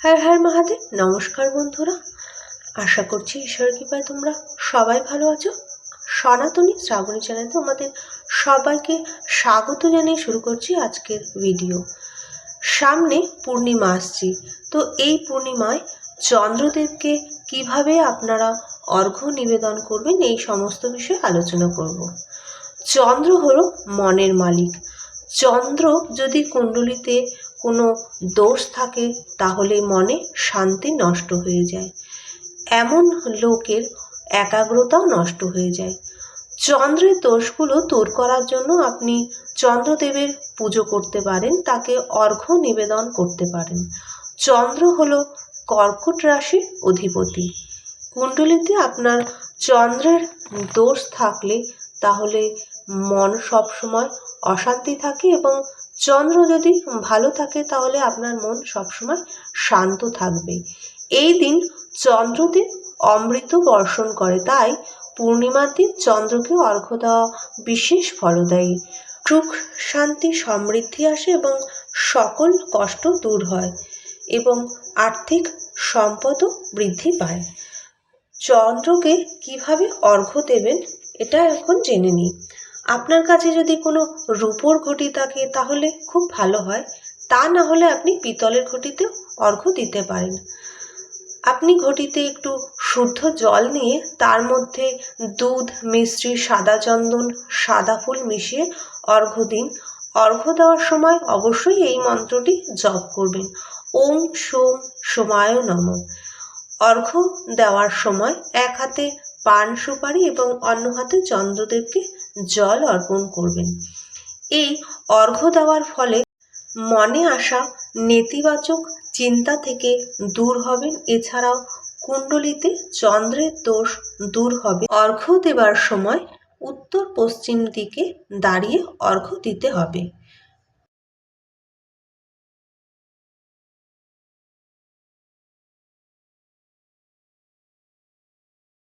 হ্যাঁ হ্যাঁ মহাদেব, নমস্কার বন্ধুরা। আশা করছি ঈশ্বর কৃপায় তোমরা সবাই ভালো আছো। সনাতনী শ্রাবণী চ্যানেলে তোমাদের সবাইকে স্বাগত জানিয়ে শুরু করছি আজকের ভিডিও। সামনে পূর্ণিমা আসছি, তো এই পূর্ণিমায় চন্দ্রদেবকে কীভাবে আপনারা অর্ঘ্য নিবেদন করবেন এই সমস্ত বিষয়ে আলোচনা করব। চন্দ্র হলো মনের মালিক। চন্দ্র যদি কুণ্ডলিতে কোনো দোষ থাকে তাহলে মনে শান্তি নষ্ট হয়ে যায়। এমন লোকের একাগ্রতাও নষ্ট হয়ে যায়। চন্দ্রের দোষগুলো দূর করার জন্য আপনি চন্দ্রদেবের পুজো করতে পারেন, তাকে অর্ঘ্য নিবেদন করতে পারেন। চন্দ্র হল কর্কট রাশির অধিপতি। কুণ্ডলিতে আপনার চন্দ্রের দোষ থাকলে, তাহলে মন সবসময় অশান্তি থাকে এবং চন্দ্র যদি ভালো থাকে, তাহলে আপনার মন সবসময় শান্ত থাকবে। এই দিন চন্দ্রদেব অমৃত বর্ষণ করে, তাই পূর্ণিমার দিন চন্দ্রকে অর্ঘ্য দেওয়া বিশেষ ফলদায়ী। সুখ, শান্তি, সমৃদ্ধি আসে এবং সকল কষ্ট দূর হয় এবং আর্থিক সম্পদও বৃদ্ধি পায়। চন্দ্রকে কীভাবে অর্ঘ্য দেবেন, এটা এখন জেনে নিই। আপনার কাছে যদি কোনো রূপোর ঘটি থাকে তাহলে খুব ভালো হয়। তা না হলে আপনি পিতলের ঘটিতেও অর্ঘ্য দিতে পারেন। আপনি ঘটিতে একটু শুদ্ধ জল নিয়ে তার মধ্যে দুধ মিশ্রি সাদা চন্দন, সাদা ফুল মিশিয়ে অর্ঘ্য দিন। অর্ঘ্য দেওয়ার সময় অবশ্যই এই মন্ত্রটি জপ করবেন। ওম সোম সোমায় নম। অর্ঘ্য দেওয়ার সময় এক হাতে পান সুপারি এবং অন্য হাতে চন্দ্রদেবকে জল অর্পণ করবেন। এই অর্ঘ্য দেওয়ার ফলে মনে আসা নেতিবাচক চিন্তা থেকে দূর হবেন। এছাড়াও কুণ্ডলিতে চন্দ্রের দোষ দূর হবে। অর্ঘ্য দেবার সময় উত্তর পশ্চিম দিকে দাঁড়িয়ে অর্ঘ্য দিতে হবে।